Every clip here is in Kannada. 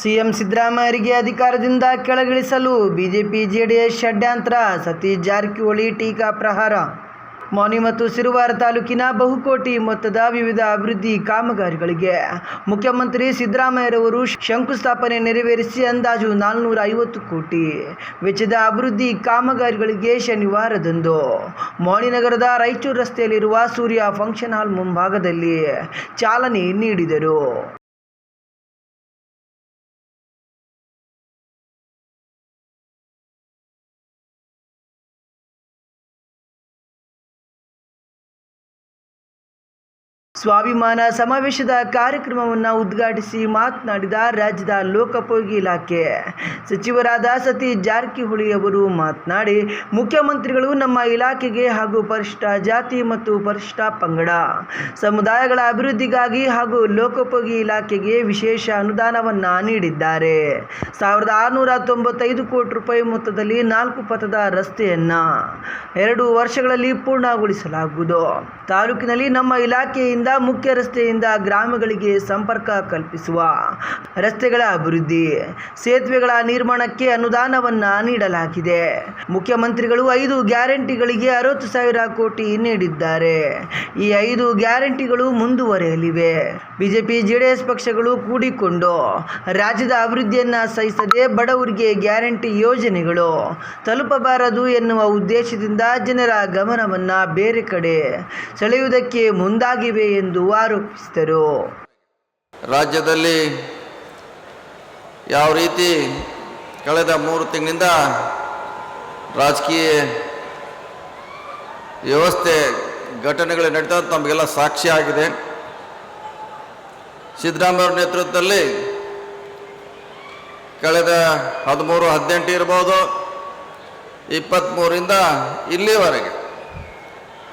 ಸಿಎಂ ಸಿದ್ದರಾಮಯ್ಯರಿಗೆ ಅಧಿಕಾರದಿಂದ ಕೆಳಗಿಳಿಸಲು ಬಿಜೆಪಿ ಜೆಡಿಎಸ್ ಷಡ್ಯಂತ್ರ. ಸತೀಶ್ ಜಾರಕಿಹೊಳಿ ಟೀಕಾ ಪ್ರಹಾರ. ಮೌನಿ ಮತ್ತು ಸಿರುವಾರ ತಾಲೂಕಿನ ಬಹುಕೋಟಿ ಮೊತ್ತದ ವಿವಿಧ ಅಭಿವೃದ್ಧಿ ಕಾಮಗಾರಿಗಳಿಗೆ ಮುಖ್ಯಮಂತ್ರಿ ಸಿದ್ದರಾಮಯ್ಯರವರು ಶಂಕುಸ್ಥಾಪನೆ ನೆರವೇರಿಸಿ ಅಂದಾಜು ನಾಲ್ನೂರ ಐವತ್ತು ಕೋಟಿ. ವೆಚ್ಚದ ಅಭಿವೃದ್ಧಿ ಕಾಮಗಾರಿಗಳಿಗೆ ಶನಿವಾರದಂದು ಮೌಳಿನಗರದ ರಾಯಚೂರು ರಸ್ತೆಯಲ್ಲಿರುವ ಸೂರ್ಯ ಫಂಕ್ಷನ್ ಹಾಲ್ ಮುಂಭಾಗದಲ್ಲಿ ಚಾಲನೆ ನೀಡಿದರು. ಸ್ವಾಭಿಮಾನ ಸಮಾವೇಶದ ಕಾರ್ಯಕ್ರಮವನ್ನು ಉದ್ಘಾಟಿಸಿ ಮಾತನಾಡಿದ ರಾಜ್ಯದ ಲೋಕೋಪಯೋಗಿ ಇಲಾಖೆ. ಸಚಿವರಾದ ಸತೀಶ್ ಜಾರಕಿಹೊಳಿ ಅವರು ಮಾತನಾಡಿ, ಮುಖ್ಯಮಂತ್ರಿಗಳು ನಮ್ಮ ಇಲಾಖೆಗೆ ಹಾಗೂ ಪರಿಷ್ಠ ಜಾತಿ ಮತ್ತು ಪರಿಷ್ಠ ಪಂಗಡ, ಸಮುದಾಯಗಳ ಅಭಿವೃದ್ಧಿಗಾಗಿ ಹಾಗೂ ಲೋಕೋಪಯೋಗಿ ಇಲಾಖೆಗೆ ವಿಶೇಷ ಅನುದಾನವನ್ನು ನೀಡಿದ್ದಾರೆ. ಸಾವಿರದ ಆರುನೂರ ತೊಂಬತ್ತೈದು ಕೋಟಿ ರೂಪಾಯಿ ಮೊತ್ತದಲ್ಲಿ ನಾಲ್ಕು ಪಥದ ರಸ್ತೆಯನ್ನು ಎರಡು ವರ್ಷಗಳಲ್ಲಿ ಪೂರ್ಣಗೊಳಿಸಲಾಗುವುದು. ತಾಲೂಕಿನಲ್ಲಿ ನಮ್ಮ ಇಲಾಖೆಯಿಂದ ಮುಖ್ಯ ರಸ್ತೆಯಿಂದ ಗ್ರಾಮಗಳಿಗೆ ಸಂಪರ್ಕ ಕಲ್ಪಿಸುವ ರಸ್ತೆಗಳ ಅಭಿವೃದ್ಧಿ, ಸೇತುವೆಗಳ ನಿರ್ಮಾಣಕ್ಕೆ ಅನುದಾನವನ್ನು ನೀಡಲಾಗಿದೆ. ಮುಖ್ಯಮಂತ್ರಿಗಳು ಐದು ಗ್ಯಾರಂಟಿಗಳಿಗೆ ಅರವತ್ತು ಸಾವಿರ ಕೋಟಿ ನೀಡಿದ್ದಾರೆ. ಈ ಐದು ಗ್ಯಾರಂಟಿಗಳು ಮುಂದುವರೆಯಲಿವೆ. ಬಿಜೆಪಿ, ಜೆಡಿಎಸ್ ಪಕ್ಷಗಳು ಕೂಡಿಕೊಂಡು ರಾಜ್ಯದ ಅಭಿವೃದ್ಧಿಯನ್ನು ಸಹಿಸದೆ ಬಡವರಿಗೆ ಗ್ಯಾರಂಟಿ ಯೋಜನೆಗಳು ತಲುಪಬಾರದು ಎನ್ನುವ ಉದ್ದೇಶದಿಂದ ಜನರ ಗಮನವನ್ನು ಬೇರೆ ಕಡೆ ಸೆಳೆಯುವುದಕ್ಕೆ ಮುಂದಾಗಿವೆ ಎಂದು ಆರೋಪಿಸಿದರು. ರಾಜ್ಯದಲ್ಲಿ ಯಾವ ರೀತಿ ಕಳೆದ ಮೂರು ತಿಂಗಳಿಂದ ರಾಜಕೀಯ ವ್ಯವಸ್ಥೆ ಘಟನೆಗಳು ನಡೀತಾ ನಮಗೆಲ್ಲ ಸಾಕ್ಷಿ ಆಗಿದೆ. ಸಿದ್ದರಾಮಯ್ಯವ್ರ ನೇತೃತ್ವದಲ್ಲಿ ಕಳೆದ ಹದಿಮೂರು, ಹದಿನೆಂಟು ಇರ್ಬೋದು ಇಪ್ಪತ್ತ್ಮೂರಿಂದ ಇಲ್ಲಿವರೆಗೆ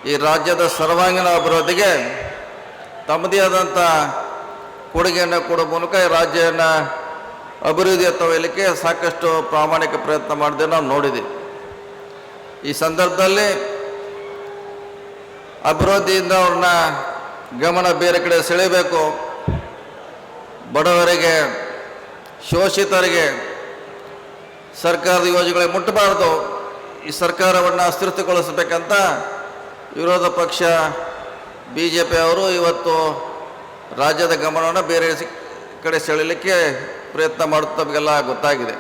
ಈ ರಾಜ್ಯದ ಸರ್ವಾಂಗೀಣ ಅಭಿವೃದ್ಧಿಗೆ ತಮ್ಮದೇ ಆದಂಥ ಕೊಡುಗೆಯನ್ನು ಕೊಡೋ ಮೂಲಕ ರಾಜ್ಯವನ್ನು ಅಭಿವೃದ್ಧಿಯ ಒಯ್ಯಲಿಕ್ಕೆ ಸಾಕಷ್ಟು ಪ್ರಾಮಾಣಿಕ ಪ್ರಯತ್ನ ಮಾಡಿದೆ ನಾವು ನೋಡಿದ್ದೀವಿ ಈ ಸಂದರ್ಭದಲ್ಲಿ ಅಭಿವೃದ್ಧಿಯಿಂದ ಅವ್ರನ್ನ ಗಮನ ಬೇರೆ ಕಡೆ ಸೆಳೆಯಬೇಕು. ಬಡವರಿಗೆ, ಶೋಷಿತರಿಗೆ ಸರ್ಕಾರದ ಯೋಜನೆಗಳಿಗೆ ಮುಟ್ಟಬಾರ್ದು. ಈ ಸರ್ಕಾರವನ್ನು ಅಸ್ಥಿರತೆಗೊಳಿಸಬೇಕಂತ ವಿರೋಧ ಪಕ್ಷ ಬಿ ಜೆ ಪಿ ಅವರು ಇವತ್ತು ರಾಜ್ಯದ ಗಮನವನ್ನು ಬೇರೆ ಕಡೆ ಸೆಳೆಯಲಿಕ್ಕೆ ಪ್ರಯತ್ನ ಮಾಡುತ್ತವೆಲ್ಲ ಗೊತ್ತಾಗಿದೆ.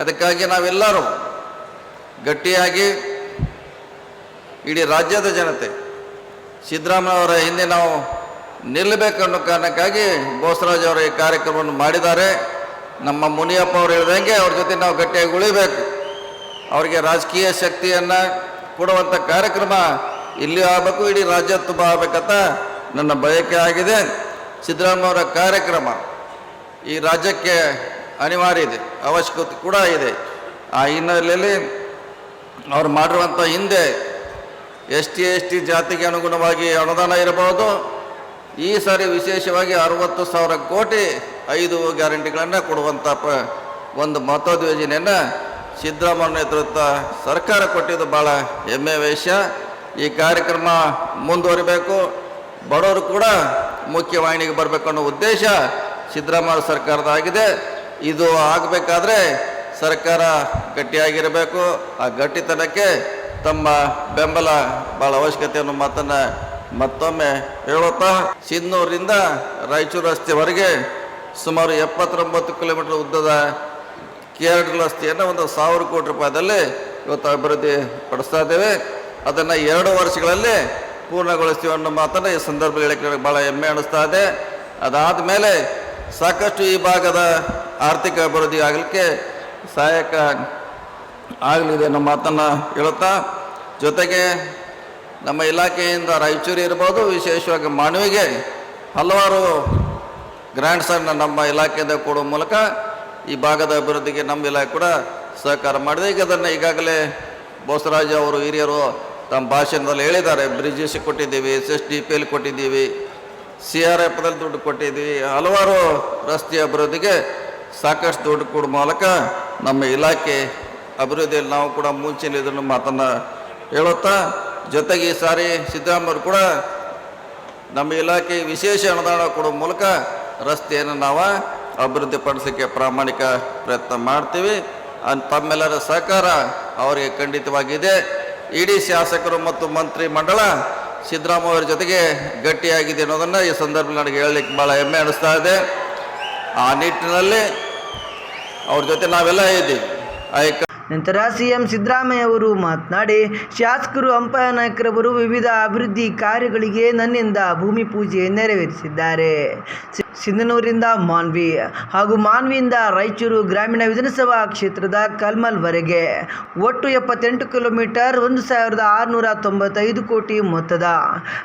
ಅದಕ್ಕಾಗಿ ನಾವೆಲ್ಲರೂ ಗಟ್ಟಿಯಾಗಿ ಇಡೀ ರಾಜ್ಯದ ಜನತೆ, ಸಿದ್ದರಾಮಯ್ಯ ಅವರ ಹಿಂದೆ ನಾವು ನಿಲ್ಲಬೇಕನ್ನೋ ಕಾರಣಕ್ಕಾಗಿ ಬೋಸರಾಜ್ ಅವರು ಈ ಕಾರ್ಯಕ್ರಮವನ್ನು ಮಾಡಿದ್ದಾರೆ. ನಮ್ಮ ಮುನಿಯಪ್ಪ ಅವರು ಹೇಳಿದಂಗೆ ಅವ್ರ ಜೊತೆ ನಾವು ಗಟ್ಟಿಯಾಗಿ ಉಳಿಬೇಕು. ಅವರಿಗೆ ರಾಜಕೀಯ ಶಕ್ತಿಯನ್ನು ಕೊಡುವಂಥ ಕಾರ್ಯಕ್ರಮ ಇಲ್ಲಿ ಆಗಬೇಕು, ಇಡೀ ರಾಜ್ಯ ತುಂಬ ಆಗಬೇಕಂತ ನನ್ನ ಬಯಕೆ ಆಗಿದೆ. ಸಿದ್ದರಾಮಯ್ಯ ಅವರ ಕಾರ್ಯಕ್ರಮ ಈ ರಾಜ್ಯಕ್ಕೆ ಅನಿವಾರ್ಯ ಇದೆ, ಅವಶ್ಯಕತೆ ಕೂಡ ಇದೆ. ಆ ಹಿನ್ನೆಲೆಯಲ್ಲಿ ಅವ್ರು ಮಾಡಿರುವಂಥ ಹಿಂದೆ ಎಸ್ ಟಿ ಎಸ್ ಟಿ ಜಾತಿಗೆ ಅನುಗುಣವಾಗಿ ಅನುದಾನ ಇರಬಹುದು. ಈ ಸಾರಿ ವಿಶೇಷವಾಗಿ ಅರವತ್ತು ಸಾವಿರ ಕೋಟಿ ಐದು ಗ್ಯಾರಂಟಿಗಳನ್ನು ಕೊಡುವಂಥ ಪ ಒಂದು ಮಹತ್ವದ ಯೋಜನೆಯನ್ನು ಸಿದ್ದರಾಮಯ್ಯ ನೇತೃತ್ವ ಸರ್ಕಾರ ಕೊಟ್ಟಿದ್ದು ಭಾಳ ಹೆಮ್ಮೆ ವಿಷಯ. ಈ ಕಾರ್ಯಕ್ರಮ ಮುಂದುವರಿಬೇಕು. ಬಡವರು ಕೂಡ ಮುಖ್ಯವಾಹಿನಿಗೆ ಬರಬೇಕು ಅನ್ನೋ ಉದ್ದೇಶ ಸಿದ್ದರಾಮಯ್ಯ ಸರ್ಕಾರದಾಗಿದೆ ಇದು ಆಗಬೇಕಾದ್ರೆ ಸರ್ಕಾರ ಗಟ್ಟಿಯಾಗಿರಬೇಕು. ಆ ಗಟ್ಟಿತನಕ್ಕೆ ತಮ್ಮ ಬೆಂಬಲ ಭಾಳ ಅವಶ್ಯಕತೆ ಅನ್ನೋ ಮಾತನ್ನು ಮತ್ತೊಮ್ಮೆ ಹೇಳುತ್ತಾ ಸಿನ್ನೂರಿಂದ ರಾಯಚೂರು ರಸ್ತೆವರೆಗೆ ಸುಮಾರು ಎಪ್ಪತ್ತೊಂಬತ್ತು ಕಿಲೋಮೀಟರ್ ಉದ್ದದ ಕೇರಳ ರಸ್ತೆಯನ್ನು ಒಂದು ಸಾವಿರ ಕೋಟಿ ರೂಪಾಯಿದಲ್ಲಿ ಇವತ್ತು ಅಭಿವೃದ್ಧಿ ಪಡಿಸ್ತಾ ಇದ್ದೇವೆ. ಅದನ್ನು ಎರಡು ವರ್ಷಗಳಲ್ಲಿ ಪೂರ್ಣಗೊಳಿಸ್ತೀವಿ ಅನ್ನೋ ಮಾತನ್ನು ಈ ಸಂದರ್ಭದಲ್ಲಿ ಹೇಳಕ್ಕೆ ಭಾಳ ಹೆಮ್ಮೆ ಅನ್ನಿಸ್ತಾ ಇದೆ. ಅದಾದ ಮೇಲೆ ಸಾಕಷ್ಟು ಈ ಭಾಗದ ಆರ್ಥಿಕ ಅಭಿವೃದ್ಧಿ ಆಗಲಿಕ್ಕೆ ಸಹಾಯಕ ಆಗಲಿದೆ ಅನ್ನೋ ಮಾತನ್ನು ಹೇಳುತ್ತಾ, ಜೊತೆಗೆ ನಮ್ಮ ಇಲಾಖೆಯಿಂದ ರಾಯಚೂರು ಇರ್ಬೋದು, ವಿಶೇಷವಾಗಿ ಮಾನವಿಗೆ ಹಲವಾರು ಗ್ರ್ಯಾಂಡ್ಸನ್ನು ನಮ್ಮ ಇಲಾಖೆಯಿಂದ ಕೊಡುವ ಮೂಲಕ ಈ ಭಾಗದ ಅಭಿವೃದ್ಧಿಗೆ ನಮ್ಮ ಇಲಾಖೆ ಕೂಡ ಸಹಕಾರ ಮಾಡಿದೆ. ಈಗ ಅದನ್ನು ಈಗಾಗಲೇ ಬೋಸರಾಜ್ ಅವರು ಹಿರಿಯರು ತಮ್ಮ ಭಾಷಣದಲ್ಲಿ ಹೇಳಿದ್ದಾರೆ. ಬ್ರಿಡ್ಜಸ್ ಕೊಟ್ಟಿದ್ದೀವಿ S S D P L ಕೊಟ್ಟಿದ್ದೀವಿ, ಸಿ ಆರ್ ಎಫ್ದಲ್ಲಿ ದುಡ್ಡು ಕೊಟ್ಟಿದ್ದೀವಿ. ಹಲವಾರು ರಸ್ತೆ ಅಭಿವೃದ್ಧಿಗೆ ಸಾಕಷ್ಟು ದುಡ್ಡು ಕೊಡೋ ಮೂಲಕ ನಮ್ಮ ಇಲಾಖೆ ಅಭಿವೃದ್ಧಿಯಲ್ಲಿ ನಾವು ಕೂಡ ಮುಂಚಿನ ಇದನ್ನು ಮಾತನ್ನು ಹೇಳುತ್ತಾ, ಜೊತೆಗೆ ಈ ಸಾರಿ ಸಿದ್ದರಾಮಯ್ಯರು ಕೂಡ ನಮ್ಮ ಇಲಾಖೆ ವಿಶೇಷ ಅನುದಾನ ಕೊಡೋ ಮೂಲಕ ರಸ್ತೆಯನ್ನು ನಾವು ಅಭಿವೃದ್ಧಿಪಡಿಸೋಕ್ಕೆ ಪ್ರಾಮಾಣಿಕ ಪ್ರಯತ್ನ ಮಾಡ್ತೀವಿ. ತಮ್ಮೆಲ್ಲರ ಸಹಕಾರ ಅವರಿಗೆ ಖಂಡಿತವಾಗಿದೆ. ಇಡೀ ಶಾಸಕರು ಮತ್ತು ಮಂತ್ರಿ ಮಂಡಳ ಸಿದ್ದರಾಮಯ್ಯ ಜೊತೆಗೆ ಗಟ್ಟಿಯಾಗಿದೆ ಅನ್ನೋದನ್ನು ಈ ಸಂದರ್ಭದಲ್ಲಿ ನನಗೆ ಹೇಳಲಿಕ್ಕೆ ಭಾಳ ಹೆಮ್ಮೆ ಅನಿಸ್ತಾ ಇದೆ. ಆ ನಿಟ್ಟಿನಲ್ಲಿ ಅವ್ರ ಜೊತೆ ನಾವೆಲ್ಲ ಇದ್ದೀವಿ. ನಂತರ ಸಿಎಂ ಸಿದ್ದರಾಮಯ್ಯ ಅವರು ಮಾತನಾಡಿ, ಶಾಸಕರು ಅಂಪಾಯ ನಾಯಕರವರು ವಿವಿಧ ಅಭಿವೃದ್ಧಿ ಕಾರ್ಯಗಳಿಗೆ ನನ್ನಿಂದ ಭೂಮಿ ಪೂಜೆ ನೆರವೇರಿಸಿದ್ದಾರೆ. ಸಿಂಧನೂರಿಂದ ಮಾನ್ವಿ ಹಾಗೂ ಮಾನ್ವಿಯಿಂದ ರಾಯಚೂರು ಗ್ರಾಮೀಣ ವಿಧಾನಸಭಾ ಕ್ಷೇತ್ರದ ಕಲ್ಮಲ್ವರೆಗೆ ಒಟ್ಟು ಎಪ್ಪತ್ತೆಂಟು ಕಿಲೋಮೀಟರ್ ಒಂದು ಸಾವಿರದ ಆರುನೂರ ತೊಂಬತ್ತೈದು ಕೋಟಿ ಮೊತ್ತದ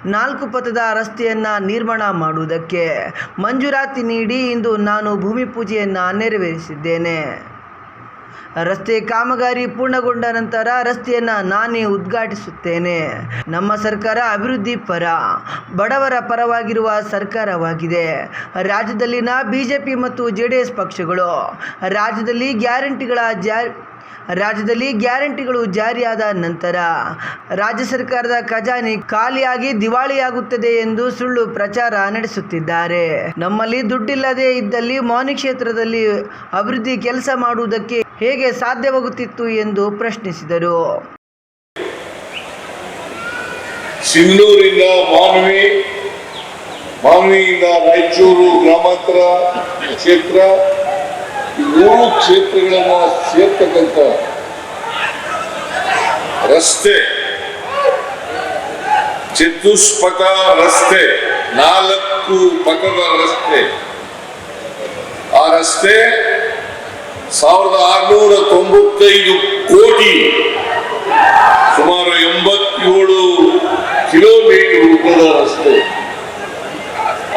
ನಾಲ್ಕು ಪಥದ ರಸ್ತೆಯನ್ನು ನಿರ್ಮಾಣ ಮಾಡುವುದಕ್ಕೆ ಮಂಜೂರಾತಿ ನೀಡಿ ಇಂದು ನಾನು ಭೂಮಿ ಪೂಜೆಯನ್ನು ನೆರವೇರಿಸಿದ್ದೇನೆ. ರಸ್ತೆ ಕಾಮಗಾರಿ ಪೂರ್ಣಗೊಂಡ ನಂತರ ರಸ್ತೆಯನ್ನು ನಾನೇ ಉದ್ಘಾಟಿಸುತ್ತೇನೆ. ನಮ್ಮ ಸರ್ಕಾರ ಅಭಿವೃದ್ಧಿ ಪರ, ಬಡವರ ಪರವಾಗಿರುವ ಸರ್ಕಾರವಾಗಿದೆ. ರಾಜ್ಯದಲ್ಲಿನ ಬಿಜೆಪಿ ಮತ್ತು ಜೆ ಡಿ ಎಸ್ ಪಕ್ಷಗಳು, ರಾಜ್ಯದಲ್ಲಿ ಗ್ಯಾರಂಟಿಗಳ ಜಾರಿ ರಾಜ್ಯದಲ್ಲಿ ಗ್ಯಾರಂಟಿಗಳು ಜಾರಿಯಾದ ನಂತರ ರಾಜ್ಯ ಸರ್ಕಾರದ ಖಜಾನೆ ಖಾಲಿಯಾಗಿ ದಿವಾಳಿಯಾಗುತ್ತದೆ ಎಂದು ಸುಳ್ಳು ಪ್ರಚಾರ ನಡೆಸುತ್ತಿದ್ದಾರೆ. ನಮ್ಮಲ್ಲಿ ದುಡ್ಡಿಲ್ಲದೆ ಇದ್ದಲ್ಲಿ ಮೌನಿ ಕ್ಷೇತ್ರದಲ್ಲಿ ಅಭಿವೃದ್ಧಿ ಕೆಲಸ ಮಾಡುವುದಕ್ಕೆ ಹೇಗೆ ಸಾಧ್ಯವಾಗುತ್ತಿತ್ತು ಎಂದು ಪ್ರಶ್ನಿಸಿದರು. ಸಿಂಗ್ಳೂರಿಂದ ಮಾನ್ವಿ, ಮಾನ್ವಿಯಿಂದ ರಾಯಚೂರು ಗ್ರಾಮಾಂತರ ಕ್ಷೇತ್ರ ಮೂರು ಕ್ಷೇತ್ರಗಳನ್ನ ಸೇರ್ತಕ್ಕಂಥ ರಸ್ತೆ. ಚತುಷ್ಪಥ ರಸ್ತೆ, ನಾಲ್ಕು ಪಥದ ರಸ್ತೆ. ಆ ರಸ್ತೆ ಸಾವಿರದ ಆರುನೂರ ತೊಂಬತ್ತೈದು ಕೋಟಿ, ಸುಮಾರು ಎಂಬತ್ತೇಳು ಕಿಲೋಮೀಟರ್ ಉದ್ದದ ರಸ್ತೆ.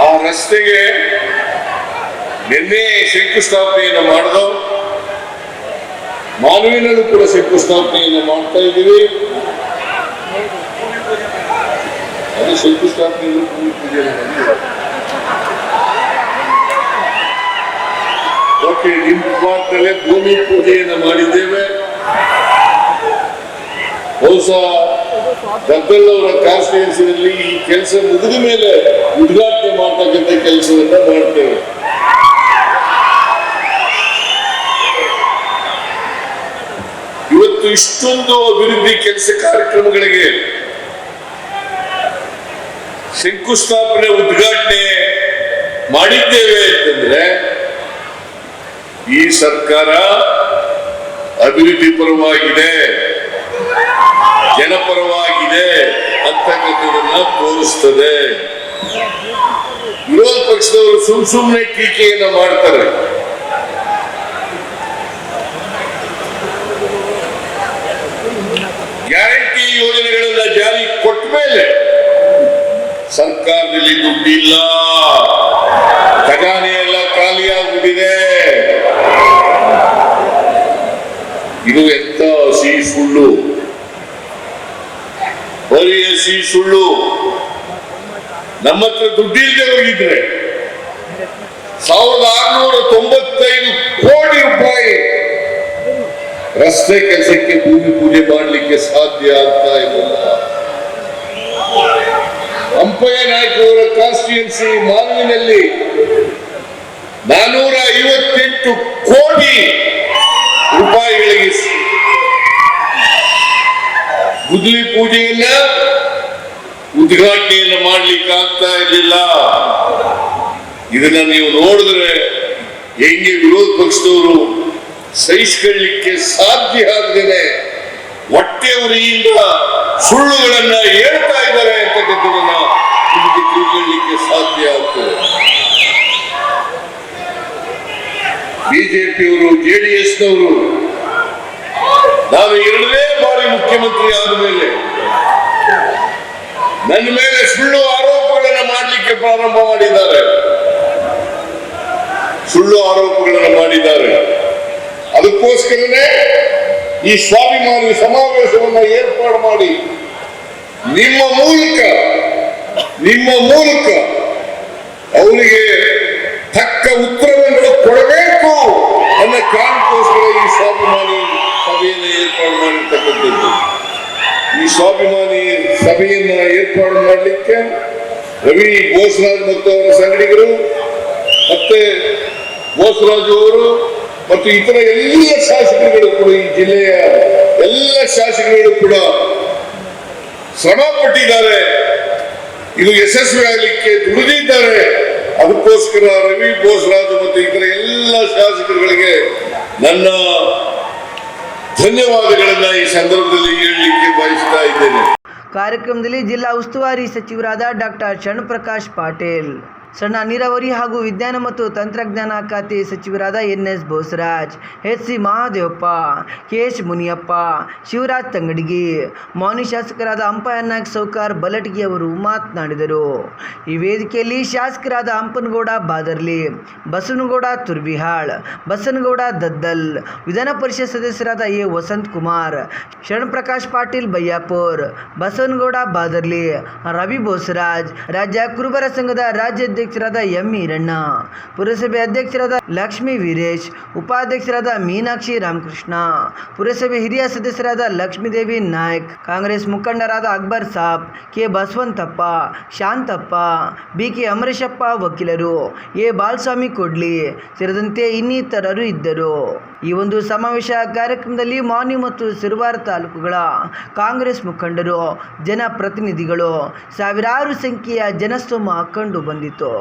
ಆ ರಸ್ತೆಗೆ ನಿನ್ನೆ ಶಂಕುಸ್ಥಾಪನೆಯನ್ನು ಮಾಡಿದವು. ಮಾನವಿನಲ್ಲೂ ಕೂಡ ಶಂಕುಸ್ಥಾಪನೆಯನ್ನು ಮಾಡ್ತಾ ಇದ್ದೀವಿ. ಅದು ಪೂಜೆಯನ್ನು ಓಕೆ ನಿಮ್ಮ ಪಾತ್ರದಲ್ಲೇ ಭೂಮಿ ಪೂಜೆಯನ್ನು ಮಾಡಿದ್ದೇವೆ. ಬಹುಶಃ ಗದ್ದಲ್ಲವರ ಕಾನ್ಸ್ಟಿಟ್ಯೂನ್ಸಿನಲ್ಲಿ ಈ ಕೆಲಸ ಮುಗಿದ ಮೇಲೆ ಉದ್ಘಾಟನೆ ಮಾಡ್ತಕ್ಕಂಥ ಕೆಲಸವನ್ನ ಮಾಡ್ತೇವೆ ಇವತ್ತು ಇಷ್ಟೊಂದು ಅಭಿವೃದ್ಧಿ ಕೆಲಸ ಕಾರ್ಯಕ್ರಮಗಳಿಗೆ ಶಂಕುಸ್ಥಾಪನೆ, ಉದ್ಘಾಟನೆ ಮಾಡಿದ್ದೇವೆ ಅಂತಂದ್ರೆ ಈ ಸರ್ಕಾರ ಅಭಿವೃದ್ಧಿ ಪರವಾಗಿದೆ, ಜನಪರವಾಗಿದೆ ಅಂತಕ್ಕಂಥದನ್ನ ತೋರಿಸ್ತದೆ. ವಿರೋಧ ಪಕ್ಷದವರು ಸುಮ್ ಸುಮ್ಮನೆ ಟೀಕೆಯನ್ನ ಮಾಡ್ತಾರೆ ಗ್ಯಾರಂಟಿ ಯೋಜನೆಗಳನ್ನ ಜಾರಿ ಕೊಟ್ಟ ಮೇಲೆ ಸರ್ಕಾರದಲ್ಲಿ ದುಡ್ಡಿಲ್ಲ. ಖಜಾನೆ ಎಲ್ಲ ಖಾಲಿಯಾಗ್ಬಿಟ್ಟಿದೆ ಇದು ಎಂತ ಸಿಹಿ ಸುಳ್ಳು ಬರೀ ಸಿ ಸುಳ್ಳು ನಮ್ಮ ಹತ್ರ ದುಡ್ಡಿಲ್ಲದೆ ಹೋಗಿದ್ರೆ ಸಾವಿರದ ಆರುನೂರ ತೊಂಬತ್ತೈದು ಕೋಟಿ ರೂಪಾಯಿ ರಸ್ತೆ ಕೆಲಸಕ್ಕೆ ಭೂಮಿ ಪೂಜೆ ಮಾಡಲಿಕ್ಕೆ ಸಾಧ್ಯ ಆಗ್ತಾ ಇಲ್ಲ ಅಂಪಯ್ಯ ನಾಯ್ಕ ಅವರ ಕಾನ್ಸ್ಟಿಟ್ಯೂನ್ಸಿ ಮಾನವಿನಲ್ಲಿ ನಾನೂರ ಐವತ್ತೆಂಟು ಕೋಟಿ ರೂಪಾಯಿಗಳಿಗೆ ಗುದ್ಲಿ ಪೂಜೆಯನ್ನ ಉದ್ಘಾಟನೆಯನ್ನು ಮಾಡ್ಲಿಕ್ಕೆ ಆಗ್ತಾ ಇರಲಿಲ್ಲ. ಇದನ್ನ ನೀವು ನೋಡಿದ್ರೆ ಹೆಂಗೆ ವಿರೋಧ ಪಕ್ಷದವರು ಸಹಿಸ್ಕೊಳ್ಳಿಕ್ಕೆ ಸಾಧ್ಯ ಆಗದೇನೆ ಹೊಟ್ಟೆ ಉರಿಯಿಂದ ಸುಳ್ಳುಗಳನ್ನ ಹೇಳ್ತಾ ಇದ್ದಾರೆ ಅಂತಕ್ಕಂಥದನ್ನ ನಿಮಗೆ ತಿಳ್ಕೊಳ್ಳಿಕ್ಕೆ ಸಾಧ್ಯ ಆಗ್ತದೆ. ಬಿಜೆಪಿಯವರು ಜೆಡಿಎಸ್ನವರು ನಾನು ಎರಡನೇ ಬಾರಿ ಮುಖ್ಯಮಂತ್ರಿ ಆದ ಮೇಲೆ ನನ್ನ ಮೇಲೆ ಸುಳ್ಳು ಆರೋಪಗಳನ್ನು ಮಾಡಲಿಕ್ಕೆ ಪ್ರಾರಂಭ ಮಾಡಿದ್ದಾರೆ. ಸುಳ್ಳು ಆರೋಪಗಳನ್ನು ಮಾಡಿದ್ದಾರೆ. ಅದಕ್ಕೋಸ್ಕರನೇ ಈ ಸ್ವಾಭಿಮಾನಿ ಸಮಾವೇಶವನ್ನು ಏರ್ಪಾಡು ಮಾಡಿ ನಿಮ್ಮ ಮೂಲಕ ನಿಮ್ಮ ಮೂಲಕ ಅವರಿಗೆ ತಕ್ಕ ಉತ್ತರವನ್ನು ಕೊಡಬೇಕು ಅನ್ನೋ ಕಾರಣಕ್ಕೋಸ್ಕರ ಈ ಸ್ವಾಭಿಮಾನಿ ಸಭೆಯನ್ನು ಏರ್ಪಾಡು ಮಾಡಿರ್ತಕ್ಕಂಥದ್ದು. ಈ ಸ್ವಾಭಿಮಾನಿ ಸಭೆಯನ್ನು ಏರ್ಪಾಡು ಮಾಡಲಿಕ್ಕೆ ರವಿ ಬೋಸರಾಜ್ ಮತ್ತು ಅವರ ಸಂಗಡಿಗರು ಮತ್ತೆ ಬೋಸರಾಜು ಅವರು ಮತ್ತು ಇತರ ಎಲ್ಲ ಶಾಸಕರುಗಳು ಕೂಡ ಈ ಜಿಲ್ಲೆಯ ಎಲ್ಲ ಶಾಸಕರುಗಳು ಕೂಡ ಶ್ರಮ ಪಟ್ಟಿದ್ದಾರೆ. ಇದು ಯಶಸ್ವಿ ಆಗಲಿಕ್ಕೆ ದುಡಿದಿದ್ದಾರೆ. ಅದಕ್ಕೋಸ್ಕರ ರವಿ ಬೋಸರಾಜು ಮತ್ತು ಇತರ ಎಲ್ಲ ಶಾಸಕರುಗಳಿಗೆ ನನ್ನ ಧನ್ಯವಾದಗಳನ್ನ ಈ ಸಂದರ್ಭದಲ್ಲಿ ಹೇಳಲಿಕ್ಕೆ ಬಯಸ್ತಾ ಇದ್ದೇನೆ. ಕಾರ್ಯಕ್ರಮದಲ್ಲಿ ಜಿಲ್ಲಾ ಉಸ್ತುವಾರಿ ಸಚಿವರಾದ ಡಾಕ್ಟರ್ ಶರಣಪ್ರಕಾಶ್ ಪಾಟೀಲ್. ಸಣ್ಣ ನೀರಾವರಿ ಹಾಗೂ ವಿಜ್ಞಾನ ಮತ್ತು ತಂತ್ರಜ್ಞಾನ ಖಾತೆ ಸಚಿವರಾದ N S Bosaraj, H C Mahadevappa, K H Muniyappa, Shivaraj Tangadagi ಮಾನ್ಯ ಶಾಸಕರಾದ ಅಂಪಯ್ಯನಾಯಕ್ ಸೌಕಾರ್ ಬಲಟಗಿ ಅವರು ಮಾತನಾಡಿದರು. ಈ ವೇದಿಕೆಯಲ್ಲಿ ಶಾಸಕರಾದ ಅಂಪನಗೌಡ ಬಾದರ್ಲಿ ಬಸನಗೌಡ ತುರ್ಬಿಹಾಳ್ ಬಸನಗೌಡ ದದ್ದಲ್, ವಿಧಾನ ಪರಿಷತ್ ಸದಸ್ಯರಾದ ಎ ವಸಂತ್ ಕುಮಾರ್ ಶರಣಪ್ರಕಾಶ್ ಪಾಟೀಲ್ ಬಯ್ಯಾಪುರ್ ಬಸವನಗೌಡ ಬಾದರ್ಲಿ, ರವಿ ಬೋಸರಾಜ್, ರಾಜ್ಯ ಕುರುಬರ ಸಂಘದ ರಾಜ್ಯಾಧ್ಯಕ್ಷರಾದ ಎಂ ಈರಣ್ಣ ಪುರಸಭೆ ಅಧ್ಯಕ್ಷರಾದ ಲಕ್ಷ್ಮೀ ವೀರೇಶ್, ಉಪಾಧ್ಯಕ್ಷರಾದ ಮೀನಾಕ್ಷಿ ರಾಮಕೃಷ್ಣ, ಪುರಸಭೆ ಹಿರಿಯ ಸದಸ್ಯರಾದ ಲಕ್ಷ್ಮೀದೇವಿ ನಾಯ್ಕ್, ಕಾಂಗ್ರೆಸ್ ಮುಖಂಡರಾದ Akbar Sab, K Basavantappa, Shantappa, B K Amareshappa ವಕೀಲರು, ಎ ಬಾಲಸ್ವಾಮಿ ಕೊಡ್ಲಿ, ಸೇರಿದಂತೆ ಇನ್ನಿತರರು ಇದ್ದರು. ಈ ಒಂದು ಸಮಾವೇಶ ಕಾರ್ಯಕ್ರಮದಲ್ಲಿ ಮಾನ್ಯ ಮತ್ತು ಸಿರುವಾರ ತಾಲೂಕುಗಳ ಕಾಂಗ್ರೆಸ್ ಮುಖಂಡರು, ಜನಪ್ರತಿನಿಧಿಗಳು ಸಾವಿರಾರು ಸಂಖ್ಯೆಯ ಜನಸ್ತೋಮ ಕಂಡು ಬಂದಿತು